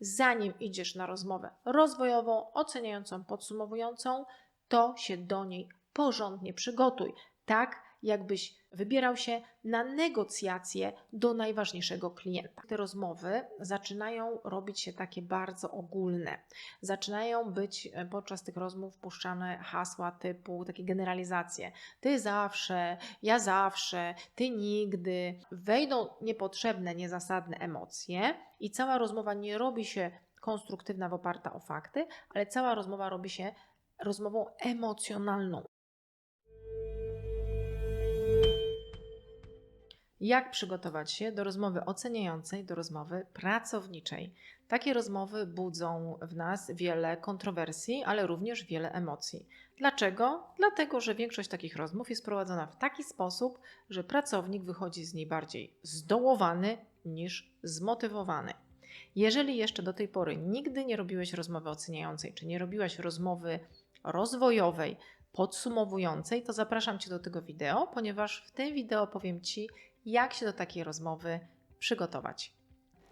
zanim idziesz na rozmowę rozwojową, oceniającą, podsumowującą, to się do niej porządnie przygotuj. Tak, jakbyś wybierał się na negocjacje do najważniejszego klienta. Te rozmowy zaczynają robić się takie bardzo ogólne. Zaczynają być e, podczas tych rozmów puszczane hasła typu takie generalizacje. Ty zawsze, ja zawsze, ty nigdy. Wejdą niepotrzebne, niezasadne emocje i cała rozmowa nie robi się konstruktywna oparta o fakty, ale cała rozmowa robi się rozmową emocjonalną. Jak przygotować się do rozmowy oceniającej, do rozmowy pracowniczej? Takie rozmowy budzą w nas wiele kontrowersji, ale również wiele emocji. Dlaczego? Dlatego, że większość takich rozmów jest prowadzona w taki sposób, że pracownik wychodzi z niej bardziej zdołowany niż zmotywowany. Jeżeli jeszcze do tej pory nigdy nie robiłeś rozmowy oceniającej, czy nie robiłaś rozmowy rozwojowej, podsumowującej, to zapraszam Cię do tego wideo, ponieważ w tym wideo powiem Ci, jak się do takiej rozmowy przygotować.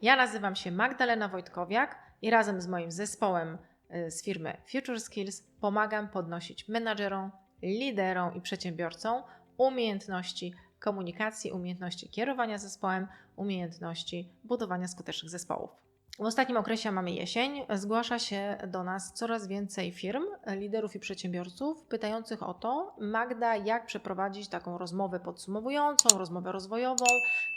Ja nazywam się Magdalena Wojtkowiak i razem z moim zespołem y, z firmy Future Skills pomagam podnosić menadżerom, liderom i przedsiębiorcom umiejętności komunikacji, umiejętności kierowania zespołem, umiejętności budowania skutecznych zespołów. W ostatnim okresie mamy jesień. Zgłasza się do nas coraz więcej firm, liderów i przedsiębiorców pytających o to, Magda, jak przeprowadzić taką rozmowę podsumowującą, rozmowę rozwojową,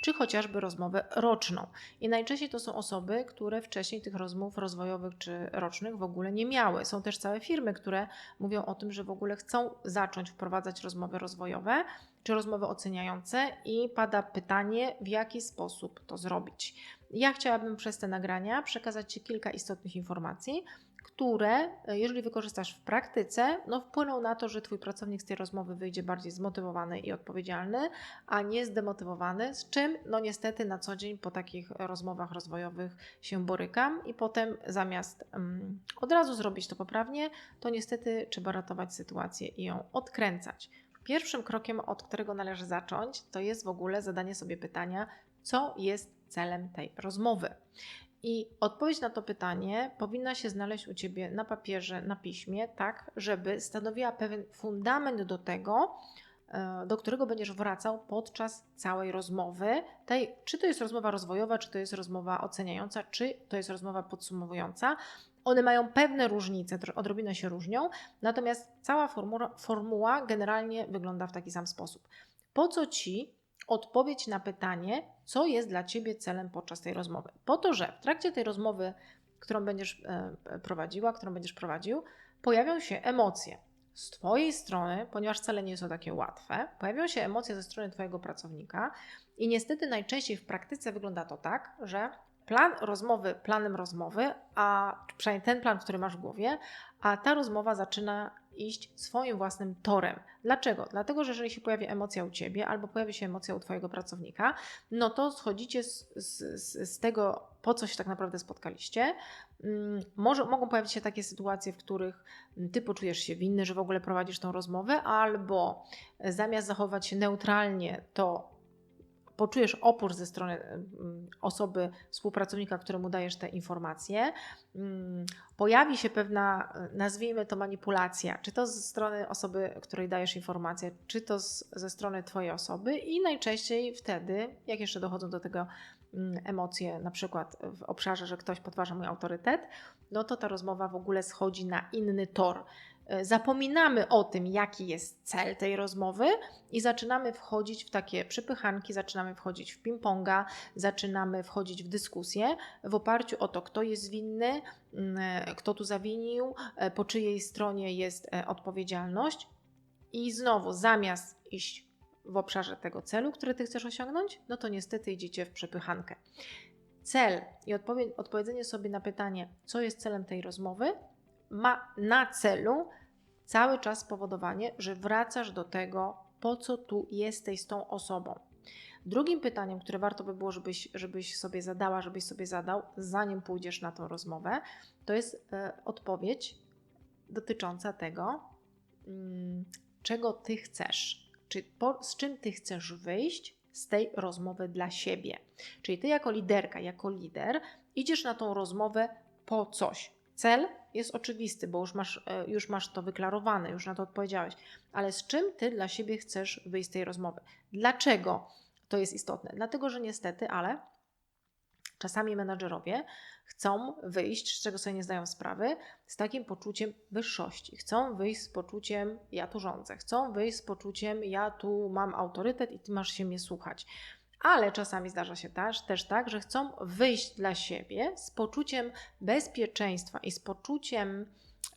czy chociażby rozmowę roczną. I najczęściej to są osoby, które wcześniej tych rozmów rozwojowych czy rocznych w ogóle nie miały. Są też całe firmy, które mówią o tym, że w ogóle chcą zacząć wprowadzać rozmowy rozwojowe czy rozmowy oceniające, i pada pytanie, w jaki sposób to zrobić. Ja chciałabym przez te nagrania przekazać Ci kilka istotnych informacji, które, e, jeżeli wykorzystasz w praktyce, no wpłyną na to, że Twój pracownik z tej rozmowy wyjdzie bardziej zmotywowany i odpowiedzialny, a nie zdemotywowany, z czym, no niestety, na co dzień po takich rozmowach rozwojowych się borykam i potem zamiast um, od razu zrobić to poprawnie, to niestety trzeba ratować sytuację i ją odkręcać. Pierwszym krokiem, od którego należy zacząć, to jest w ogóle zadanie sobie pytania, co jest celem tej rozmowy. I odpowiedź na to pytanie powinna się znaleźć u Ciebie na papierze, na piśmie, tak, żeby stanowiła pewien fundament do tego, e, do którego będziesz wracał podczas całej rozmowy. Tej, czy to jest rozmowa rozwojowa, czy to jest rozmowa oceniająca, czy to jest rozmowa podsumowująca. One mają pewne różnice, odrobinę się różnią, natomiast cała formuła, formuła generalnie wygląda w taki sam sposób. Po co ci odpowiedź na pytanie, co jest dla Ciebie celem podczas tej rozmowy. Po to, że w trakcie tej rozmowy, którą będziesz e, prowadziła, którą będziesz prowadził, pojawią się emocje. Z Twojej strony, ponieważ wcale nie jest to takie łatwe, pojawią się emocje ze strony Twojego pracownika i niestety najczęściej w praktyce wygląda to tak, że plan rozmowy planem rozmowy, a przynajmniej ten plan, który masz w głowie, a ta rozmowa zaczyna iść swoim własnym torem. Dlaczego? Dlatego, że jeżeli się pojawi emocja u ciebie albo pojawi się emocja u twojego pracownika, no to schodzicie z, z, z tego, po co się tak naprawdę spotkaliście. Mm, może, mogą pojawić się takie sytuacje, w których ty poczujesz się winny, że w ogóle prowadzisz tą rozmowę, albo zamiast zachować się neutralnie, to poczujesz opór ze strony mm, osoby, współpracownika, któremu dajesz te informacje, mm, pojawi się pewna, nazwijmy to manipulacja, czy to ze strony osoby, której dajesz informację, czy to z, ze strony Twojej osoby, i najczęściej wtedy, jak jeszcze dochodzą do tego mm, emocje, na przykład w obszarze, że ktoś podważa mój autorytet, no to ta rozmowa w ogóle schodzi na inny tor. E, zapominamy o tym, jaki jest cel tej rozmowy i zaczynamy wchodzić w takie przypychanki, zaczynamy wchodzić w ping-ponga, zaczynamy wchodzić w dyskusję w oparciu o to, kto jest winny, mm, e, kto tu zawinił, e, po czyjej stronie jest odpowiedzialność. I znowu, zamiast iść w obszarze tego celu, który ty chcesz osiągnąć, no to niestety idziecie w przepychankę. Cel i odpowiedzenie sobie na pytanie, co jest celem tej rozmowy, ma na celu cały czas spowodowanie, że wracasz do tego, po co tu jesteś z tą osobą. Drugim pytaniem, które warto by było, żebyś, żebyś sobie zadała, żebyś sobie zadał, zanim pójdziesz na tą rozmowę, to jest e, odpowiedź dotycząca tego, mm, czego ty chcesz, czy po, z czym ty chcesz wyjść z tej rozmowy dla siebie. Czyli ty jako liderka, jako lider Idziesz na tą rozmowę po coś. Cel jest oczywisty, bo już masz, e, już masz to wyklarowane, już na to odpowiedziałeś. Ale z czym ty dla siebie chcesz wyjść z tej rozmowy? Dlaczego to jest istotne? Dlatego, że niestety, ale czasami menadżerowie chcą wyjść, z czego sobie nie zdają sprawy, z takim poczuciem wyższości. Chcą wyjść z poczuciem ja tu rządzę. Chcą wyjść z poczuciem ja tu mam autorytet i ty masz się mnie słuchać ale czasami zdarza się też, też tak, że chcą wyjść dla siebie z poczuciem bezpieczeństwa i z poczuciem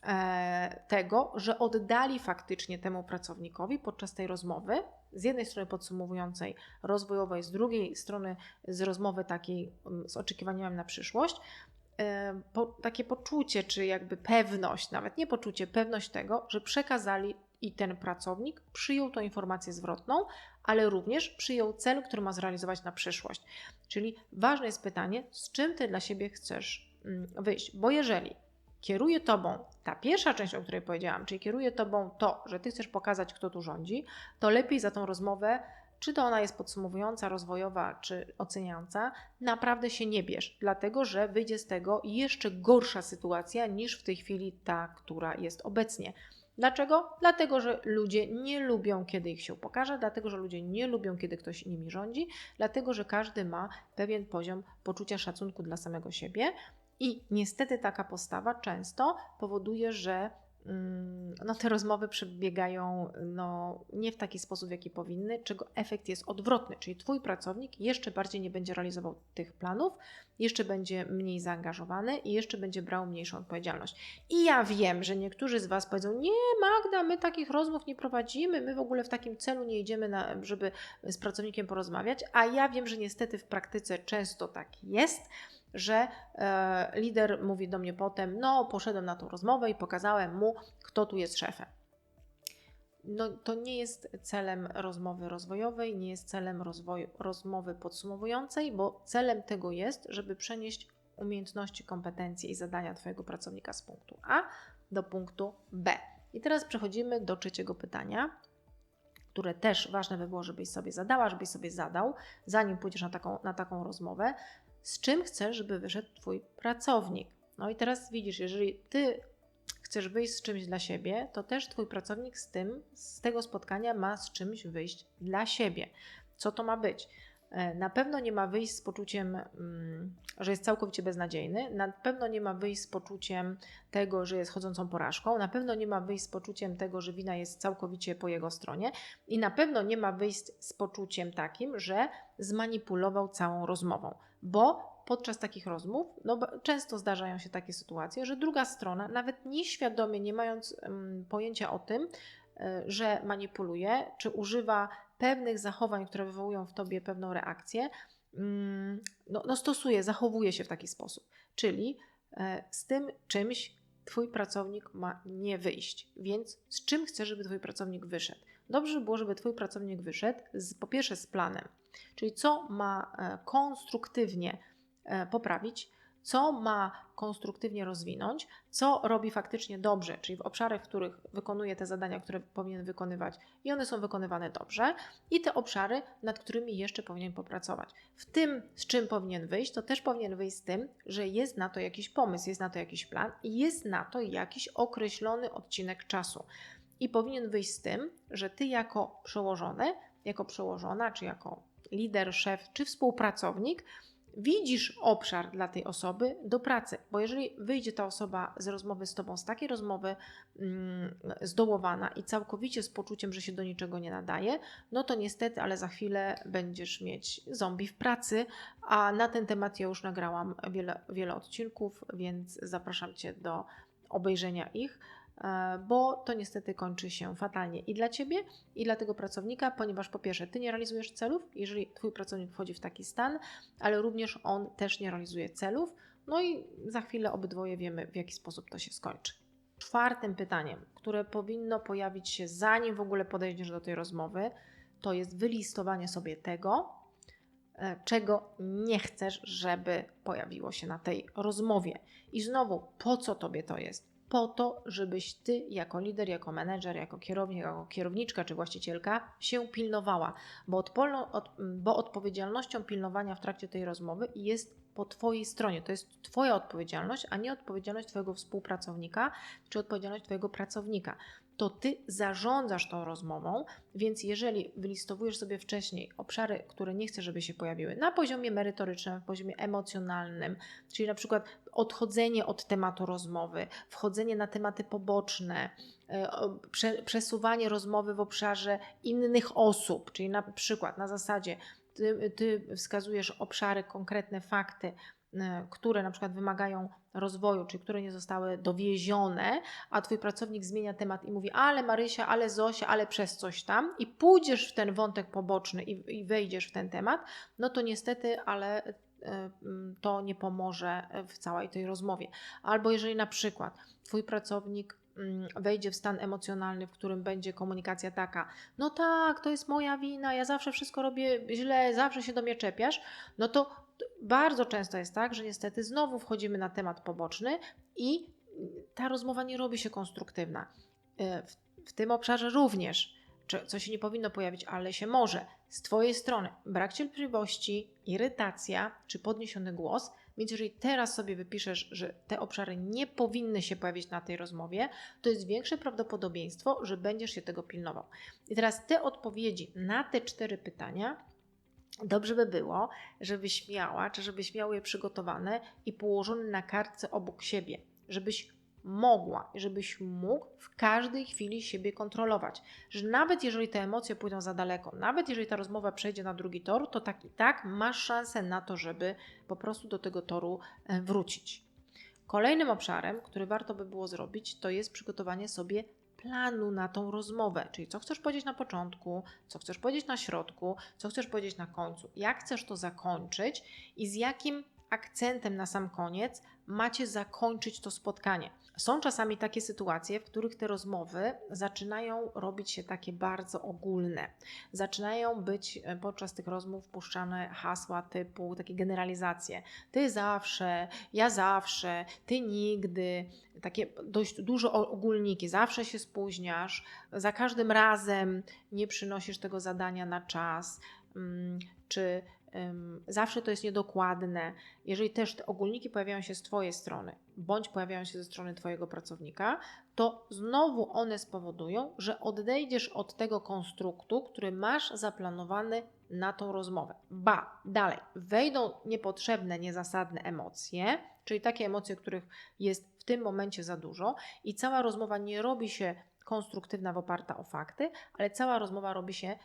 e, tego, że oddali faktycznie temu pracownikowi podczas tej rozmowy, z jednej strony podsumowującej, rozwojowej, z drugiej strony z rozmowy takiej z oczekiwaniami na przyszłość, e, po, takie poczucie, czy jakby pewność, nawet nie poczucie, pewność tego, że przekazali i ten pracownik przyjął tą informację zwrotną, ale również przyjął cel, który ma zrealizować na przyszłość. Czyli ważne jest pytanie, z czym ty dla siebie chcesz mm, wyjść, bo jeżeli kieruje tobą ta pierwsza część, o której powiedziałam, czyli kieruje tobą to, że ty chcesz pokazać, kto tu rządzi, to lepiej za tą rozmowę czy to ona jest podsumowująca, rozwojowa, czy oceniająca, naprawdę się nie bierz, dlatego że wyjdzie z tego jeszcze gorsza sytuacja niż w tej chwili ta, która jest obecnie. Dlaczego? Dlatego, że ludzie nie lubią, kiedy ich się pokaże, dlatego, że ludzie nie lubią, kiedy ktoś nimi rządzi, dlatego, że każdy ma pewien poziom poczucia szacunku dla samego siebie. I niestety taka postawa często powoduje, że no, te rozmowy przebiegają no, nie w taki sposób, w jaki powinny, czego efekt jest odwrotny, czyli Twój pracownik jeszcze bardziej nie będzie realizował tych planów, jeszcze będzie mniej zaangażowany i jeszcze będzie brał mniejszą odpowiedzialność. I ja wiem, że niektórzy z Was powiedzą: Nie, Magda, my takich rozmów nie prowadzimy, my w ogóle w takim celu nie idziemy, na, żeby z pracownikiem porozmawiać, a ja wiem, że niestety w praktyce często tak jest że e, lider mówi do mnie potem: No, poszedłem na tą rozmowę i pokazałem mu, kto tu jest szefem. No, to nie jest celem rozmowy rozwojowej, nie jest celem rozwoju, rozmowy podsumowującej, bo celem tego jest, żeby przenieść umiejętności, kompetencje i zadania Twojego pracownika z punktu A do punktu B. I teraz przechodzimy do trzeciego pytania, które też ważne by było, żebyś sobie zadała, żebyś sobie zadał, zanim pójdziesz na taką, na taką rozmowę z czym chcesz, żeby wyszedł Twój pracownik. No i teraz widzisz, jeżeli Ty chcesz wyjść z czymś dla siebie, to też Twój pracownik z tym, z tego spotkania ma z czymś wyjść dla siebie. Co to ma być? E, na pewno nie ma wyjść z poczuciem, mm, że jest całkowicie beznadziejny, na pewno nie ma wyjść z poczuciem tego, że jest chodzącą porażką, na pewno nie ma wyjść z poczuciem tego, że wina jest całkowicie po jego stronie i na pewno nie ma wyjść z poczuciem takim, że zmanipulował całą rozmową, bo podczas takich rozmów no, często zdarzają się takie sytuacje, że druga strona, nawet nieświadomie, nie mając um, pojęcia o tym, e, że manipuluje, czy używa pewnych zachowań, które wywołują w tobie pewną reakcję, mm, no, no stosuje, zachowuje się w taki sposób. Czyli e, z tym czymś Twój pracownik ma nie wyjść. Więc z czym chcesz, żeby Twój pracownik wyszedł? Dobrze by było, żeby Twój pracownik wyszedł z, po pierwsze z planem, czyli co ma e, konstruktywnie e, poprawić, co ma konstruktywnie rozwinąć, co robi faktycznie dobrze, czyli w obszarach, w których wykonuje te zadania, które powinien wykonywać i one są wykonywane dobrze, i te obszary, nad którymi jeszcze powinien popracować. W tym, z czym powinien wyjść, to też powinien wyjść z tym, że jest na to jakiś pomysł, jest na to jakiś plan i jest na to jakiś określony odcinek czasu. I powinien wyjść z tym, że ty jako przełożony, jako przełożona, czy jako lider, szef, czy współpracownik, widzisz obszar dla tej osoby do pracy, bo jeżeli wyjdzie ta osoba z rozmowy z tobą, z takiej rozmowy mm, zdołowana i całkowicie z poczuciem, że się do niczego nie nadaje, no to niestety, ale za chwilę będziesz mieć zombie w pracy, a na ten temat ja już nagrałam wiele, wiele odcinków, więc zapraszam Cię do obejrzenia ich. E, bo to niestety kończy się fatalnie i dla ciebie, i dla tego pracownika, ponieważ po pierwsze, ty nie realizujesz celów, jeżeli twój pracownik wchodzi w taki stan, ale również on też nie realizuje celów. No i za chwilę obydwoje wiemy, w jaki sposób to się skończy. Czwartym pytaniem, które powinno pojawić się zanim w ogóle podejdziesz do tej rozmowy, to jest wylistowanie sobie tego, e, czego nie chcesz, żeby pojawiło się na tej rozmowie. I znowu, po co tobie to jest? Po to, żebyś ty jako lider, jako menedżer, jako kierownik, jako kierowniczka czy właścicielka się pilnowała, bo, odpolno, od, bo odpowiedzialnością pilnowania w trakcie tej rozmowy jest po Twojej stronie. To jest Twoja odpowiedzialność, a nie odpowiedzialność Twojego współpracownika czy odpowiedzialność Twojego pracownika. To Ty zarządzasz tą rozmową, więc jeżeli wylistowujesz sobie wcześniej obszary, które nie chcesz, żeby się pojawiły na poziomie merytorycznym, na poziomie emocjonalnym, czyli na przykład odchodzenie od tematu rozmowy, wchodzenie na tematy poboczne, e, przesuwanie rozmowy w obszarze innych osób, czyli na przykład na zasadzie ty, ty wskazujesz obszary, konkretne fakty, e, które na przykład wymagają rozwoju, czyli które nie zostały dowiezione, a twój pracownik zmienia temat i mówi, ale Marysia, ale Zosia, ale przez coś tam, i pójdziesz w ten wątek poboczny i, i wejdziesz w ten temat, no to niestety, ale e, to nie pomoże w całej tej rozmowie. Albo jeżeli na przykład twój pracownik wejdzie w stan emocjonalny, w którym będzie komunikacja taka, no tak, to jest moja wina, ja zawsze wszystko robię źle, zawsze się do mnie czepiasz, no to bardzo często jest tak, że niestety znowu wchodzimy na temat poboczny i ta rozmowa nie robi się konstruktywna. E, w, w tym obszarze również, co się nie powinno pojawić, ale się może. Z Twojej strony brak cierpliwości, irytacja czy podniesiony głos – więc jeżeli teraz sobie wypiszesz, że te obszary nie powinny się pojawić na tej rozmowie, to jest większe prawdopodobieństwo, że będziesz się tego pilnował. I teraz te odpowiedzi na te cztery pytania Dobrze by było, żebyś miała, czy żebyś miał je przygotowane i położone na kartce obok siebie, żebyś mogła, żebyś mógł w każdej chwili siebie kontrolować. Że nawet jeżeli te emocje pójdą za daleko, nawet jeżeli ta rozmowa przejdzie na drugi tor, to tak i tak masz szansę na to, żeby po prostu do tego toru e, wrócić. Kolejnym obszarem, który warto by było zrobić, to jest przygotowanie sobie planu na tą rozmowę, czyli co chcesz powiedzieć na początku, co chcesz powiedzieć na środku, co chcesz powiedzieć na końcu, jak chcesz to zakończyć i z jakim akcentem na sam koniec macie zakończyć to spotkanie. Są czasami takie sytuacje, w których te rozmowy zaczynają robić się takie bardzo ogólne. Zaczynają być e, podczas tych rozmów puszczane hasła typu takie generalizacje. Ty zawsze, ja zawsze, ty nigdy. Takie dość dużo ogólniki. Zawsze się spóźniasz, za każdym razem nie przynosisz tego zadania na czas. Mm, czy zawsze to jest niedokładne. Jeżeli też te ogólniki pojawiają się z Twojej strony, bądź pojawiają się ze strony Twojego pracownika, to znowu one spowodują, że odejdziesz od tego konstruktu, który masz zaplanowany na tą rozmowę. Ba, dalej, wejdą niepotrzebne, niezasadne emocje, czyli takie emocje, których jest w tym momencie za dużo, i cała rozmowa nie robi się konstruktywna oparta o fakty, ale cała rozmowa robi się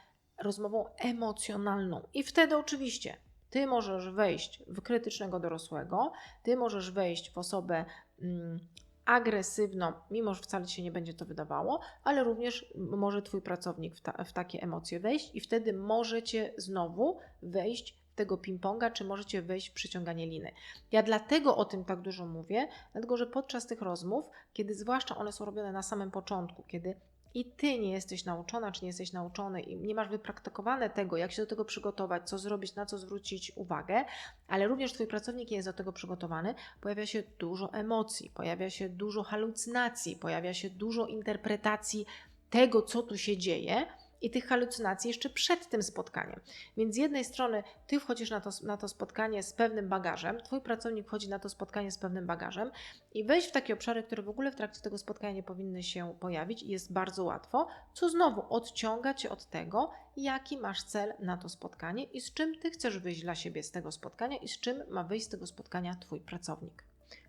rozmową emocjonalną. I wtedy oczywiście ty możesz wejść w krytycznego dorosłego, ty możesz wejść w osobę mm, agresywną, mimo że wcale się nie będzie to wydawało, ale również może twój pracownik w, ta, w takie emocje wejść i wtedy możecie znowu wejść w tego ping-ponga, czy możecie wejść w przyciąganie liny. Ja dlatego o tym tak dużo mówię, dlatego że podczas tych rozmów, kiedy zwłaszcza one są robione na samym początku, kiedy i ty nie jesteś nauczona, czy nie jesteś nauczony i nie masz wypraktykowane tego, jak się do tego przygotować, co zrobić, na co zwrócić uwagę, ale również twój pracownik nie jest do tego przygotowany, pojawia się dużo emocji, pojawia się dużo halucynacji, pojawia się dużo interpretacji tego, co tu się dzieje i tych halucynacji jeszcze przed tym spotkaniem. Więc z jednej strony ty wchodzisz na to, na to spotkanie z pewnym bagażem, twój pracownik wchodzi na to spotkanie z pewnym bagażem i wejść w takie obszary, które w ogóle w trakcie tego spotkania nie powinny się pojawić jest bardzo łatwo, co znowu odciąga cię od tego, jaki masz cel na to spotkanie i z czym ty chcesz wyjść dla siebie z tego spotkania i z czym ma wyjść z tego spotkania twój pracownik.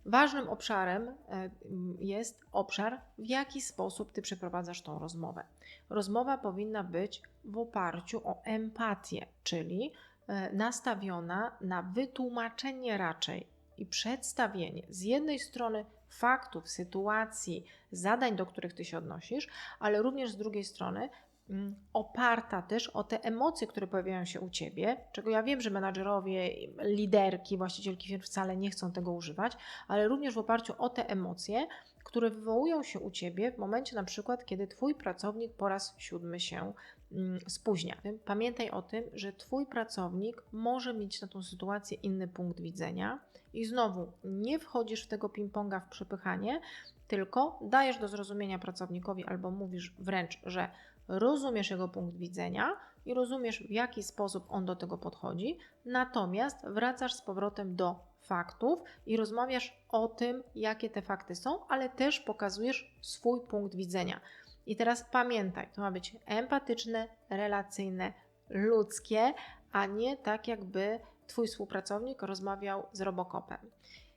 Ważnym obszarem e, jest obszar, w jaki sposób ty przeprowadzasz tą rozmowę. Rozmowa powinna być w oparciu o empatię, czyli e, nastawiona na wytłumaczenie raczej i przedstawienie z jednej strony faktów, sytuacji, zadań, do których ty się odnosisz, ale również z drugiej strony Mm, oparta też o te emocje, które pojawiają się u ciebie, czego ja wiem, że menadżerowie, liderki, właścicielki firm wcale nie chcą tego używać, ale również w oparciu o te emocje, które wywołują się u ciebie w momencie na przykład, kiedy twój pracownik po raz siódmy się mm, spóźnia. Pamiętaj o tym, że twój pracownik może mieć na tą sytuację inny punkt widzenia i znowu nie wchodzisz w tego ping-ponga w przepychanie, tylko dajesz do zrozumienia pracownikowi albo mówisz wręcz, że rozumiesz jego punkt widzenia i rozumiesz, w jaki sposób on do tego podchodzi, natomiast wracasz z powrotem do faktów i rozmawiasz o tym, jakie te fakty są, ale też pokazujesz swój punkt widzenia. I teraz pamiętaj, to ma być empatyczne, relacyjne, ludzkie, a nie tak, jakby Twój współpracownik rozmawiał z Robocopem.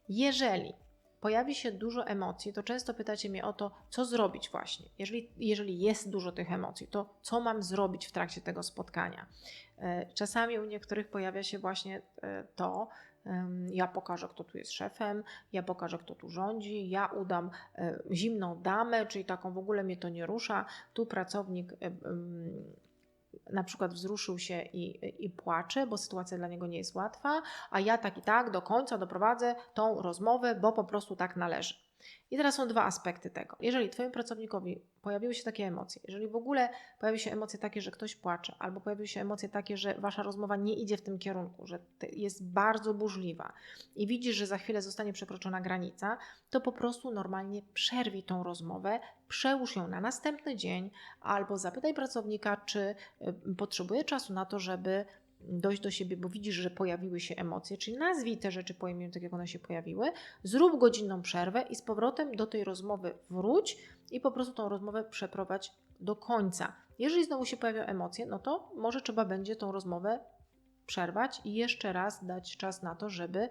Jeżeli pojawi się dużo emocji, to często pytacie mnie o to, co zrobić właśnie. Jeżeli, jeżeli jest dużo tych emocji, to co mam zrobić w trakcie tego spotkania? E, czasami u niektórych pojawia się właśnie e, to, ja pokażę, kto tu jest szefem, ja pokażę, kto tu rządzi, ja udam e, zimną damę, czyli taką w ogóle mnie to nie rusza. Tu pracownik na przykład wzruszył się i, i płacze, bo sytuacja dla niego nie jest łatwa, a ja tak i tak do końca doprowadzę tą rozmowę, bo po prostu tak należy. I teraz są dwa aspekty tego. Jeżeli Twojemu pracownikowi pojawiły się takie emocje, jeżeli w ogóle pojawiły się emocje takie, że ktoś płacze, albo pojawiły się emocje takie, że Wasza rozmowa nie idzie w tym kierunku, że jest bardzo burzliwa i widzisz, że za chwilę zostanie przekroczona granica, to po prostu normalnie przerwij tą rozmowę, przełóż ją na następny dzień, albo zapytaj pracownika, czy y, potrzebuje czasu na to, żeby dojść do siebie, bo widzisz, że pojawiły się emocje, czyli nazwij te rzeczy po imieniu, tak jak one się pojawiły, zrób godzinną przerwę i z powrotem do tej rozmowy wróć i po prostu tą rozmowę przeprowadź do końca. Jeżeli znowu się pojawią emocje, no to może trzeba będzie tą rozmowę przerwać i jeszcze raz dać czas na to, żeby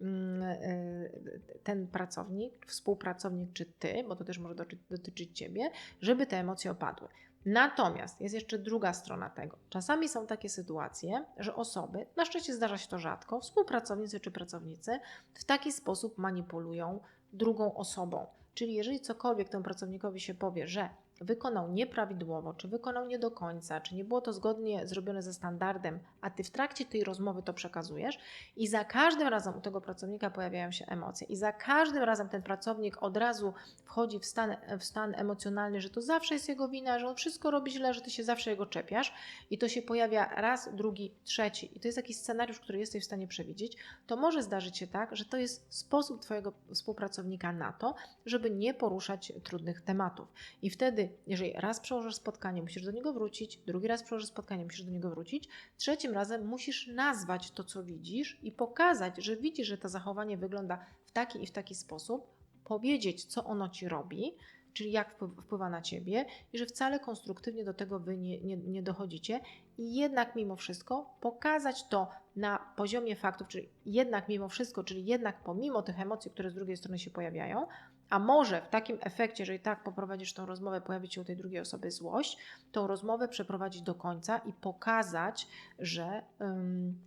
mm, y, ten pracownik, współpracownik czy ty, bo to też może dotyczyć ciebie, żeby te emocje opadły. Natomiast jest jeszcze druga strona tego. Czasami są takie sytuacje, że osoby, na szczęście zdarza się to rzadko, współpracownicy czy pracownicy w taki sposób manipulują drugą osobą. Czyli jeżeli cokolwiek temu pracownikowi się powie, że wykonał nieprawidłowo, czy wykonał nie do końca, czy nie było to zgodnie zrobione ze standardem, a ty w trakcie tej rozmowy to przekazujesz i za każdym razem u tego pracownika pojawiają się emocje. I za każdym razem ten pracownik od razu wchodzi w stan, w stan emocjonalny, że to zawsze jest jego wina, że on wszystko robi źle, że ty się zawsze jego czepiasz. I to się pojawia raz, drugi, trzeci. I to jest jakiś scenariusz, który jesteś w stanie przewidzieć, to może zdarzyć się tak, że to jest sposób twojego współpracownika na to, żeby nie poruszać trudnych tematów. I wtedy jeżeli raz przełożysz spotkanie, musisz do niego wrócić, drugi raz przełożysz spotkanie, musisz do niego wrócić, trzecim razem musisz nazwać to, co widzisz i pokazać, że widzisz, że to zachowanie wygląda w taki i w taki sposób, powiedzieć, co ono ci robi, czyli jak wpływa na ciebie, i że wcale konstruktywnie do tego wy nie, nie, nie dochodzicie, i jednak mimo wszystko pokazać to na poziomie faktów, czyli jednak mimo wszystko, czyli jednak pomimo tych emocji, które z drugiej strony się pojawiają, a może w takim efekcie, jeżeli tak poprowadzisz tą rozmowę, pojawi się u tej drugiej osoby złość, tą rozmowę przeprowadzić do końca i pokazać, że ym,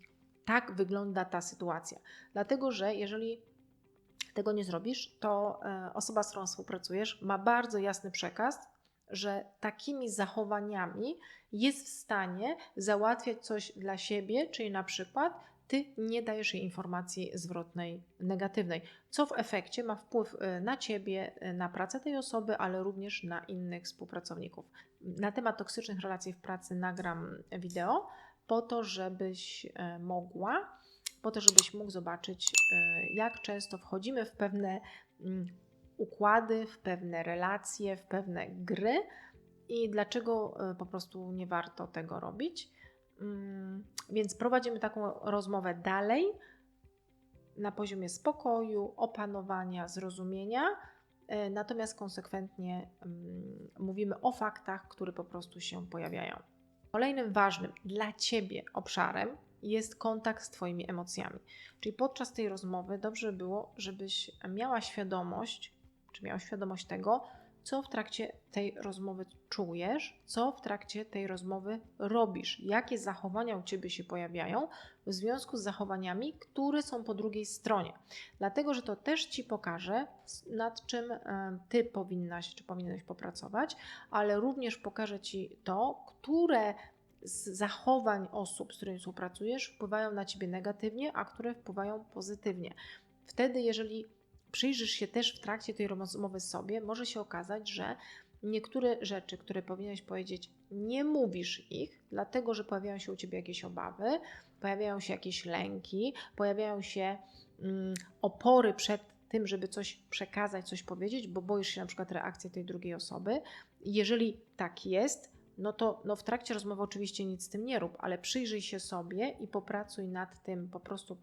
tak wygląda ta sytuacja. Dlatego, że jeżeli tego nie zrobisz, to y, osoba, z którą współpracujesz, ma bardzo jasny przekaz, że takimi zachowaniami jest w stanie załatwiać coś dla siebie, czyli na przykład ty nie dajesz jej informacji zwrotnej negatywnej, co w efekcie ma wpływ y, na ciebie, y, na pracę tej osoby, ale również na innych współpracowników. Na temat toksycznych relacji w pracy nagram wideo po to, żebyś mogła, po to, żebyś mógł zobaczyć, jak często wchodzimy w pewne mm, układy, w pewne relacje, w pewne gry i dlaczego po prostu nie warto tego robić. Mm, więc prowadzimy taką rozmowę dalej na poziomie spokoju, opanowania, zrozumienia, e, natomiast konsekwentnie mm, mówimy o faktach, które po prostu się pojawiają. Kolejnym ważnym dla Ciebie obszarem jest kontakt z Twoimi emocjami. Czyli podczas tej rozmowy dobrze było, żebyś miała świadomość, czy miała świadomość tego, co w trakcie tej rozmowy czujesz, co w trakcie tej rozmowy robisz, jakie zachowania u ciebie się pojawiają w związku z zachowaniami, które są po drugiej stronie. Dlatego, że to też ci pokaże, nad czym e, ty powinnaś czy powinieneś popracować, ale również pokaże ci to, które z zachowań osób, z którymi współpracujesz, wpływają na ciebie negatywnie, a które wpływają pozytywnie. Wtedy, jeżeli przyjrzysz się też w trakcie tej rozmowy sobie, może się okazać, że niektóre rzeczy, które powinieneś powiedzieć, nie mówisz ich, dlatego że pojawiają się u ciebie jakieś obawy, pojawiają się jakieś lęki, pojawiają się mm, opory przed tym, żeby coś przekazać, coś powiedzieć, bo boisz się na przykład reakcji tej drugiej osoby. Jeżeli tak jest, no to no w trakcie rozmowy oczywiście nic z tym nie rób, ale przyjrzyj się sobie i popracuj nad tym po prostu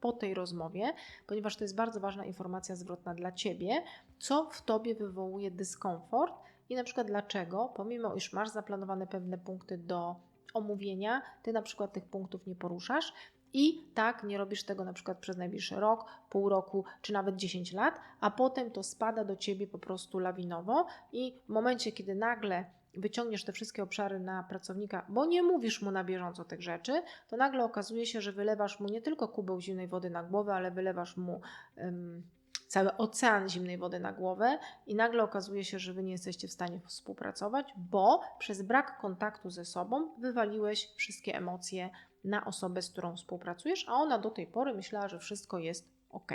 po tej rozmowie, ponieważ to jest bardzo ważna informacja zwrotna dla Ciebie, co w Tobie wywołuje dyskomfort i na przykład dlaczego, pomimo iż masz zaplanowane pewne punkty do omówienia, Ty na przykład tych punktów nie poruszasz, i tak nie robisz tego na przykład przez najbliższy rok, pół roku czy nawet 10 lat, a potem to spada do ciebie po prostu lawinowo i w momencie, kiedy nagle wyciągniesz te wszystkie obszary na pracownika, bo nie mówisz mu na bieżąco tych rzeczy, to nagle okazuje się, że wylewasz mu nie tylko kubeł zimnej wody na głowę, ale wylewasz mu um, cały ocean zimnej wody na głowę i nagle okazuje się, że wy nie jesteście w stanie współpracować, bo przez brak kontaktu ze sobą wywaliłeś wszystkie emocje na osobę, z którą współpracujesz, a ona do tej pory myślała, że wszystko jest ok.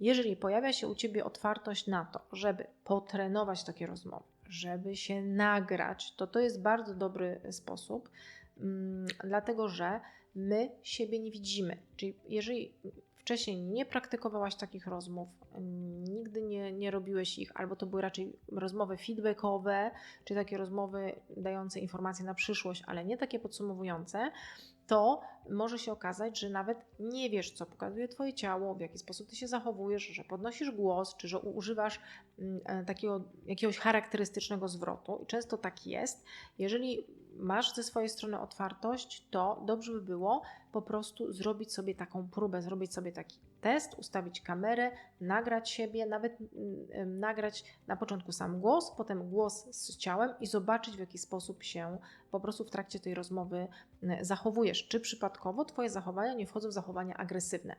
Jeżeli pojawia się u ciebie otwartość na to, żeby potrenować takie rozmowy, żeby się nagrać, to to jest bardzo dobry sposób, mm, dlatego że my siebie nie widzimy. Czyli jeżeli wcześniej nie praktykowałaś takich rozmów, nigdy nie, nie robiłeś ich, albo to były raczej rozmowy feedbackowe, czy takie rozmowy dające informacje na przyszłość, ale nie takie podsumowujące, to może się okazać, że nawet nie wiesz, co pokazuje Twoje ciało, w jaki sposób Ty się zachowujesz, że podnosisz głos, czy że używasz mm, e, takiego jakiegoś charakterystycznego zwrotu. I często tak jest. Jeżeli masz ze swojej strony otwartość, to dobrze by było po prostu zrobić sobie taką próbę, zrobić sobie taki test, ustawić kamerę, nagrać siebie, nawet mm, nagrać na początku sam głos, potem głos z ciałem i zobaczyć, w jaki sposób się po prostu w trakcie tej rozmowy zachowujesz. Czy przypadkowo Twoje zachowania nie wchodzą w zachowania agresywne?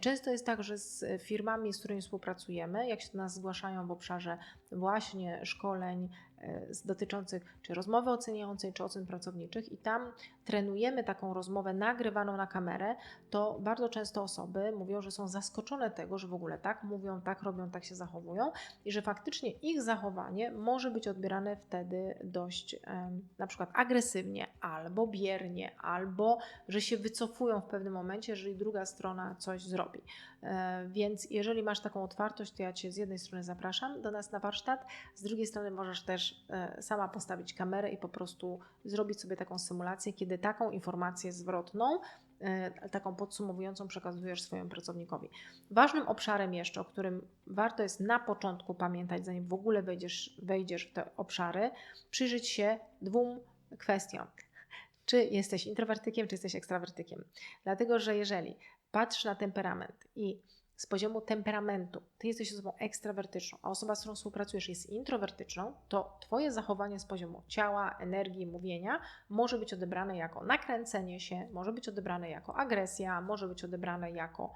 Często jest tak, że z firmami, z którymi współpracujemy, jak się do nas zgłaszają w obszarze właśnie szkoleń, E, dotyczących czy rozmowy oceniającej, czy ocen pracowniczych, i tam trenujemy taką rozmowę nagrywaną na kamerę, to bardzo często osoby mówią, że są zaskoczone tego, że w ogóle tak mówią, tak robią, tak się zachowują i że faktycznie ich zachowanie może być odbierane wtedy dość na przykład agresywnie, albo biernie, albo że się wycofują w pewnym momencie, jeżeli druga strona coś zrobi. E, więc jeżeli masz taką otwartość, to ja Cię z jednej strony zapraszam do nas na warsztat, z drugiej strony możesz też e, sama postawić kamerę i po prostu zrobić sobie taką symulację, kiedy taką informację zwrotną, e, taką podsumowującą przekazujesz swojemu pracownikowi. Ważnym obszarem jeszcze, o którym warto jest na początku pamiętać, zanim w ogóle wejdziesz, wejdziesz w te obszary, przyjrzeć się dwóm kwestiom. Czy jesteś introwertykiem, czy jesteś ekstrawertykiem. Dlatego, że jeżeli patrz na temperament i z poziomu temperamentu ty jesteś osobą ekstrawertyczną, a osoba, z którą współpracujesz jest introwertyczną, to twoje zachowanie z poziomu ciała, energii, mówienia może być odebrane jako nakręcenie się, może być odebrane jako agresja, może być odebrane jako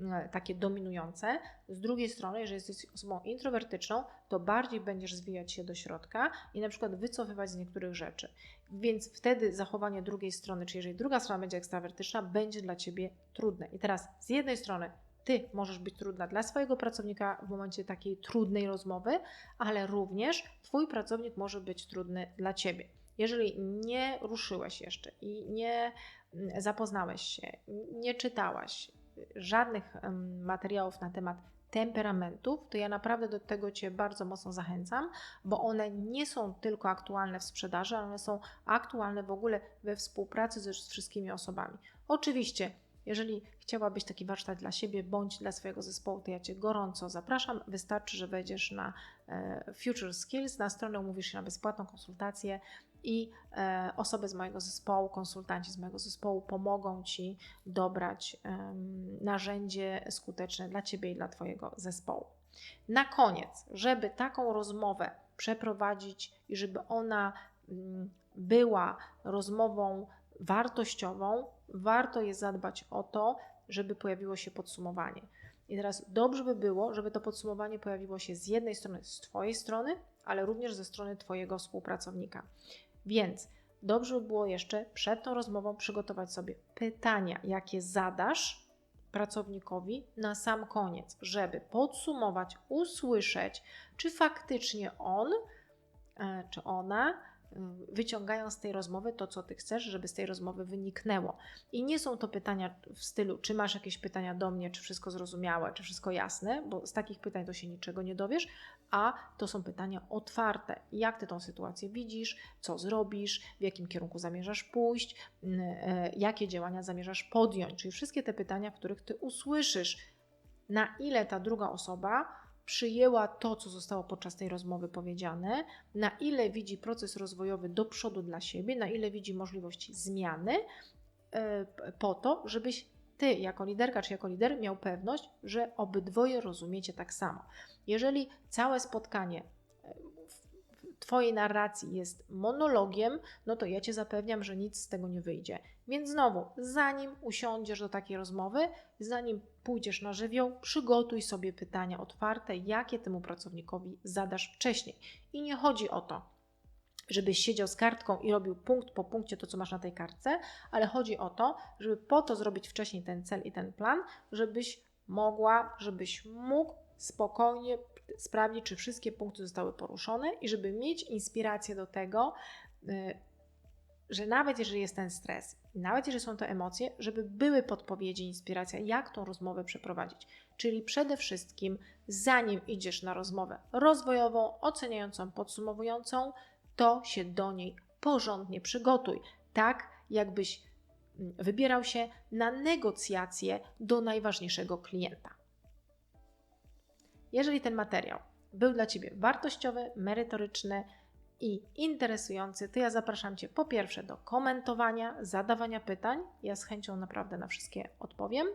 e, takie dominujące. Z drugiej strony, jeżeli jesteś osobą introwertyczną, to bardziej będziesz zwijać się do środka i na przykład wycofywać z niektórych rzeczy. Więc wtedy zachowanie drugiej strony, czy jeżeli druga strona będzie ekstrawertyczna, będzie dla ciebie trudne. I teraz z jednej strony ty możesz być trudna dla swojego pracownika w momencie takiej trudnej rozmowy, ale również twój pracownik może być trudny dla ciebie. Jeżeli nie ruszyłeś jeszcze i nie mm, zapoznałeś się, nie czytałaś żadnych materiałów na temat temperamentów, to ja naprawdę do tego Cię bardzo mocno zachęcam, bo one nie są tylko aktualne w sprzedaży, ale one są aktualne w ogóle we współpracy ze wszystkimi osobami. Oczywiście jeżeli chciałabyś taki warsztat dla siebie bądź dla swojego zespołu, to ja Cię gorąco zapraszam. Wystarczy, że wejdziesz na e, Future Skills, na stronę umówisz się na bezpłatną konsultację i e, osoby z mojego zespołu, konsultanci z mojego zespołu pomogą Ci dobrać narzędzie skuteczne dla Ciebie i dla Twojego zespołu. Na koniec, żeby taką rozmowę przeprowadzić i żeby ona mm, była rozmową wartościową, warto jest zadbać o to, żeby pojawiło się podsumowanie. I teraz dobrze by było, żeby to podsumowanie pojawiło się z jednej strony z Twojej strony, ale również ze strony Twojego współpracownika. Więc dobrze by było jeszcze przed tą rozmową przygotować sobie pytania, jakie zadasz pracownikowi na sam koniec, żeby podsumować, usłyszeć, czy faktycznie on e, czy ona wyciągają z tej rozmowy to, co ty chcesz, żeby z tej rozmowy wyniknęło. I nie są to pytania w stylu, czy masz jakieś pytania do mnie, czy wszystko zrozumiałe, czy wszystko jasne, bo z takich pytań to się niczego nie dowiesz, a to są pytania otwarte. Jak ty tą sytuację widzisz, co zrobisz, w jakim kierunku zamierzasz pójść, y, y, jakie działania zamierzasz podjąć, czyli wszystkie te pytania, w których ty usłyszysz, na ile ta druga osoba przyjęła to, co zostało podczas tej rozmowy powiedziane, na ile widzi proces rozwojowy do przodu dla siebie, na ile widzi możliwości zmiany, e, po to, żebyś ty, jako liderka czy jako lider, miał pewność, że obydwoje rozumiecie tak samo. Jeżeli całe spotkanie Twojej narracji jest monologiem, no to ja Cię zapewniam, że nic z tego nie wyjdzie. Więc znowu, zanim usiądziesz do takiej rozmowy, zanim pójdziesz na żywioł, przygotuj sobie pytania otwarte, jakie temu pracownikowi zadasz wcześniej. I nie chodzi o to, żebyś siedział z kartką i robił punkt po punkcie to, co masz na tej kartce, ale chodzi o to, żeby po to zrobić wcześniej ten cel i ten plan, żebyś mogła, żebyś mógł spokojnie sprawdzić, czy wszystkie punkty zostały poruszone i żeby mieć inspirację do tego, y, że nawet jeżeli jest ten stres, nawet jeżeli są to emocje, żeby były podpowiedzi, inspiracja, jak tą rozmowę przeprowadzić. Czyli przede wszystkim, zanim idziesz na rozmowę rozwojową, oceniającą, podsumowującą, to się do niej porządnie przygotuj. Tak, jakbyś mm, wybierał się na negocjacje do najważniejszego klienta. Jeżeli ten materiał był dla Ciebie wartościowy, merytoryczny, i interesujący, to ja zapraszam Cię po pierwsze do komentowania, zadawania pytań. Ja z chęcią naprawdę na wszystkie odpowiem.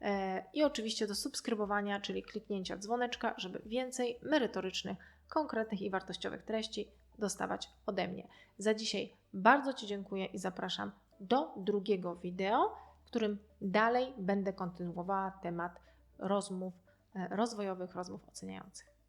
E, I oczywiście do subskrybowania, czyli kliknięcia dzwoneczka, żeby więcej merytorycznych, konkretnych i wartościowych treści dostawać ode mnie. Za dzisiaj bardzo Ci dziękuję i zapraszam do drugiego wideo, w którym dalej będę kontynuowała temat rozmów rozwojowych, rozmów oceniających.